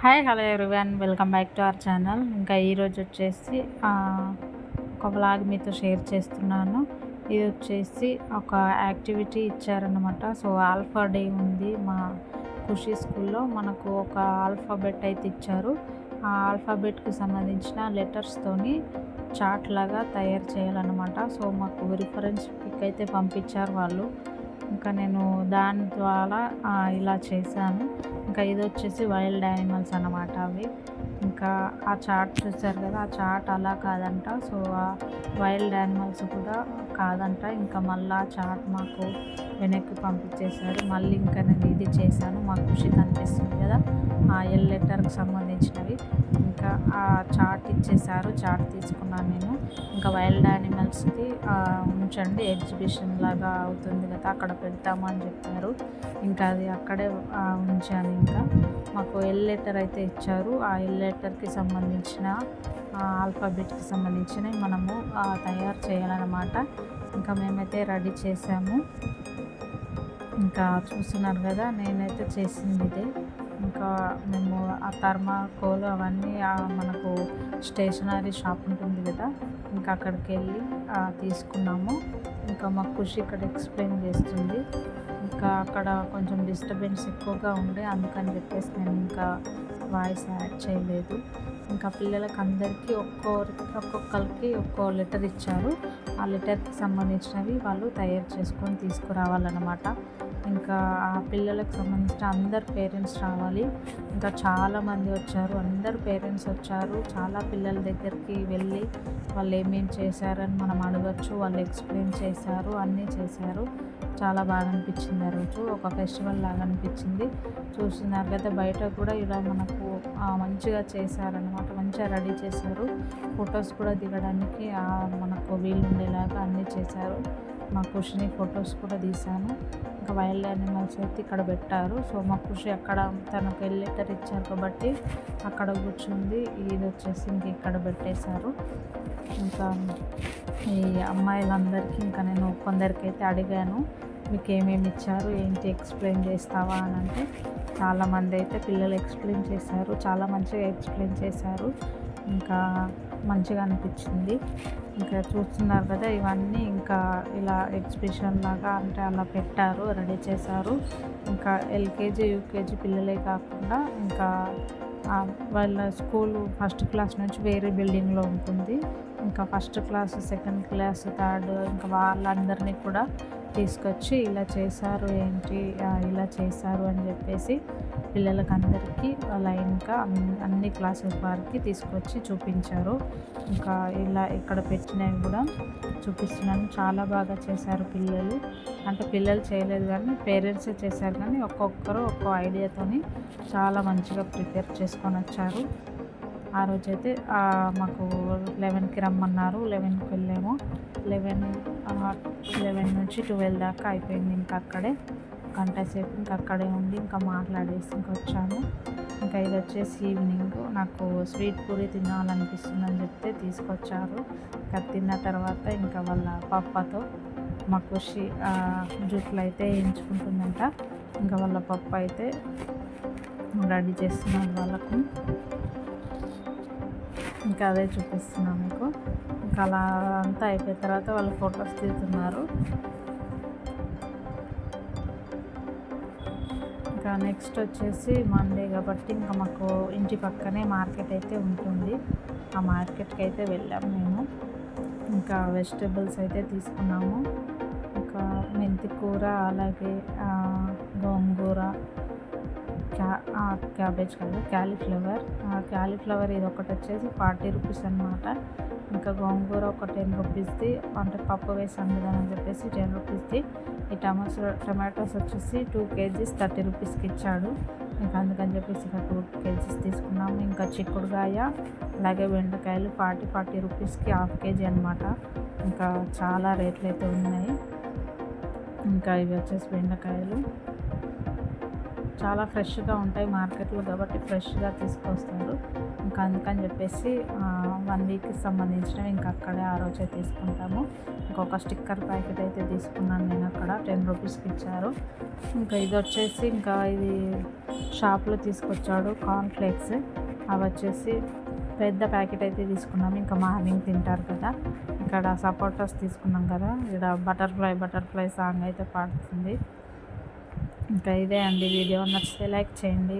Hi hello everyone welcome back to our channel ఇంకా ఈరోజు వచ్చేసి ఒక బ్లాగ్ మీతో షేర్ చేస్తున్నాను. ఇది వచ్చేసి ఒక యాక్టివిటీ ఇచ్చారనమాట సో ఆల్ఫా డే ఉంది మా ఖుషి స్కూల్లో. మనకు ఒక ఆల్ఫాబెట్ అయితే ఇచ్చారు. ఆ ఆల్ఫాబెట్కి సంబంధించిన లెటర్స్తోని చార్ట్ లాగా తయారు చేయాలన్నమాట. సో మాకు రిఫరెన్స్ పిక్ అయితే పంపించారు వాళ్ళు. ఇంకా నేను దాని ద్వారా ఇలా చేశాను. ఇంకా ఇది వచ్చేసి వైల్డ్ యానిమల్స్ అనమాట అవి. ఇంకా ఆ చార్ట్ చూసారు కదా ఆ చార్ట్ అలా కాదంట. సో ఆ వైల్డ్ యానిమల్స్ కూడా కాదంట. ఇంకా మళ్ళీ ఆ చార్ట్ మాకు వెనక్కి పంపించేశారు. మళ్ళీ ఇంకా నేను ఇది చేశాను. మాకు ఖుషి కనిపిస్తుంది కదా ఆ ఎల్ లెటర్కి సంబంధించినవి. ఇంకా ఆ చార్ట్ ఇచ్చేసారు చార్ట్ తీసుకున్నాను నేను. ఇంకా వైల్డ్ యానిమల్స్ది ఉంచండి. ఎగ్జిబిషన్ లాగా అవుతుంది కదా అక్కడ పెడతాము అని చెప్పారు. ఇంకా అది అక్కడే ఉంచాను ఇంకా. మాకు ఎల్ లెటర్ అయితే ఇచ్చారు. ఆ ఎల్ లెటర్కి సంబంధించిన ఆల్ఫాబెట్కి సంబంధించినవి మనము తయారు చేయాలన్నమాట. ఇంకా మేమైతే రెడీ చేసాము. ఇంకా చూస్తున్నారు కదా నేనైతే చేసింది ఇదే. ఇంకా మేము ఆ థర్మాకోల్ అవన్నీ ఆ మనకు స్టేషనరీ షాప్ ఉంటుంది కదా ఇంకా అక్కడికి వెళ్ళి తీసుకున్నాము. ఇంకా మా ఖుషి ఇక్కడ ఎక్స్ప్లెయిన్ చేస్తుంది. ఇంకా అక్కడ కొంచెం డిస్టర్బెన్స్ ఎక్కువగా ఉండే అందుకని చెప్పేసి నేను ఇంకా వాయిస్ యాడ్ చేయలేదు. ఇంకా పిల్లలకి అందరికీ ఒక్కొక్కరికి ఒక్కొక్కరికి ఒక్కో లెటర్ ఇచ్చారు. ఆ లెటర్కి సంబంధించినవి వాళ్ళు తయారు చేసుకొని తీసుకురావాలన్నమాట. ఇంకా ఆ పిల్లలకు సంబంధించిన అందరు పేరెంట్స్ రావాలి. ఇంకా చాలామంది వచ్చారు. అందరు పేరెంట్స్ వచ్చారు. చాలా పిల్లల దగ్గరికి వెళ్ళి వాళ్ళు ఏమేమి చేశారని మనం అడగచ్చు. వాళ్ళు ఎక్స్ప్లెయిన్ చేశారు. అన్నీ చేశారు. చాలా బాగా అనిపించింది ఆ రోజు. ఒక ఫెస్టివల్ లాగా అనిపించింది. చూస్తున్నారు కదా బయట కూడా ఇలా మనకు మంచిగా చేశారనమాట మంచిగా రెడీ చేశారు. ఫొటోస్ కూడా దిగడానికి మనకు వీలు ఉండేలాగా అన్నీ చేశారు. మా ఖుషిని ఫొటోస్ కూడా తీశాను. ఇంకా వైల్డ్ యానిమల్స్ అయితే ఇక్కడ పెట్టారు. సో మా ఖుషి అక్కడ తనకు లెటర్ ఇచ్చారు కాబట్టి అక్కడ కూర్చుంది. ఇది వచ్చేసి ఇంక ఇక్కడ పెట్టేశారు. ఇంకా ఈ అమ్మాయిలందరికీ ఇంకా నేను కొందరికైతే అడిగాను మీకు ఏమేమి ఇచ్చారు? ఏంటి ఎక్స్ప్లెయిన్ చేస్తావా? అని అంటే చాలామంది అయితే పిల్లలు ఎక్స్ప్లెయిన్ చేశారు. చాలా మంచిగా ఎక్స్ప్లెయిన్ చేశారు. ఇంకా మంచిగా అనిపించింది. ఇంకా చూస్తున్నారు కదా ఇవన్నీ ఇంకా ఇలా ఎగ్జిబిషన్ లాగా అంటే అలా పెట్టారు రెడీ చేశారు. ఇంకా ఎల్కేజీ యూకేజీ పిల్లలే కాకుండా ఇంకా వాళ్ళ స్కూల్ ఫస్ట్ క్లాస్ నుంచి వేరే బిల్డింగ్లో ఉంటుంది. ఇంకా first class second class third ఇంకా వాళ్ళందరినీ కూడా తీసుకొచ్చి ఇలా చేశారు ఏంటి ఇలా చేశారు అని చెప్పేసి పిల్లలకి అందరికీ లైన్గా అన్ని అన్ని క్లాసెస్ వారికి తీసుకొచ్చి చూపించారు. ఇంకా ఇలా ఇక్కడ పెట్టినవి కూడా చూపిస్తున్నాను. చాలా బాగా చేశారు పిల్లలు. అంటే పిల్లలు చేయలేదు కానీ పేరెంట్సే చేశారు కానీ ఒక్కొక్కరు ఒక్కో ఐడియాతోని చాలా మంచిగా ప్రిపేర్ చేసుకొని వచ్చారు. ఆ రోజైతే మాకు లెవెన్కి రమ్మన్నారు. లెవెన్కి వెళ్ళాము. లెవెన్ లెవెన్ నుంచి ట్వెల్వ్ దాకా అయిపోయింది. ఇంకా అక్కడే గంట సేపు ఇంకా అక్కడే ఉండి ఇంకా మాట్లాడేసి ఇంకా వచ్చాము. ఇంకా ఇది వచ్చేసి ఈవినింగ్ నాకు స్వీట్ పూరి తినాలనిపిస్తుందని చెప్తే తీసుకొచ్చారు. ఇంకా తిన్న తర్వాత ఇంకా వాళ్ళ పప్పతో మా షీ జుట్లు అయితే వేయించుకుంటుందంట. ఇంకా వాళ్ళ పప్పు అయితే రెడీ చేస్తున్నారు వాళ్ళకు. ఇంకా అదే చూపిస్తున్నాను మీకు. ఇంకా అలా అంతా అయిపోయిన తర్వాత వాళ్ళు ఫొటోస్ తీస్తున్నారు. ఇంకా నెక్స్ట్ వచ్చేసి మండే కాబట్టి ఇంకా మాకు ఇంటి పక్కనే మార్కెట్ అయితే ఉంటుంది. ఆ మార్కెట్కి అయితే వెళ్ళాం మేము. ఇంకా వెజిటేబుల్స్ అయితే తీసుకున్నాము. ఇంకా మెంతి కూర అలాగే గోంగూర క్యా ఆ, క్యాబేజ్ కాదు క్యాలీఫ్లవర్. ఆ, క్యాలీఫ్లవర్ ఇది ఒకటి వచ్చేసి ఫార్టీ రూపీస్ అనమాట ఇంకా గోంగూర ఒక టెన్ రూపీస్ది అంటే పప్పు వేసి అని చెప్పేసి టెన్ రూపీస్ది. ఈ టమాటోస్ టమాటోస్ వచ్చేసి టూ కేజీస్ థర్టీ రూపీస్కి ఇచ్చాడు. ఇంకా అందుకని చెప్పేసి ఇక టూ కేజీస్ తీసుకున్నాము ఇంకా చిక్కుడుకాయ అలాగే బెండకాయలు ఫార్టీ ఫార్టీ రూపీస్కి హాఫ్ కేజీ అనమాట ఇంకా చాలా రేట్లు అయితే ఉన్నాయి. ఇంకా ఇవి వచ్చేసి బెండకాయలు. చాలా ఫ్రెష్గా ఉంటాయి మార్కెట్లో కాబట్టి ఫ్రెష్గా తీసుకొస్తారు ఇంకా అందుకని చెప్పేసి వన్ వీక్కి సంబంధించినవి ఇంకా అక్కడే ఆ రోజే తీసుకుంటాము. ఇంకొక స్టిక్కర్ ప్యాకెట్ అయితే తీసుకున్నాను నేను అక్కడ టెన్ రూపీస్కి ఇచ్చారు. ఇంకా ఇది వచ్చేసి ఇంకా ఇది షాప్లో తీసుకొచ్చాడు కార్న్ ఫ్లేక్స్ అవి వచ్చేసి పెద్ద ప్యాకెట్ అయితే తీసుకున్నాము. ఇంకా మార్నింగ్ తింటారు కదా ఇక్కడ సపోటాస్ తీసుకున్నాం కదా ఇక్కడ బటర్ఫ్లై బటర్ఫ్లై సాంగ్ అయితే పాడుతుంది. ఇంకా ఇదే అండి వీడియో. నచ్చితే లైక్ చేయండి.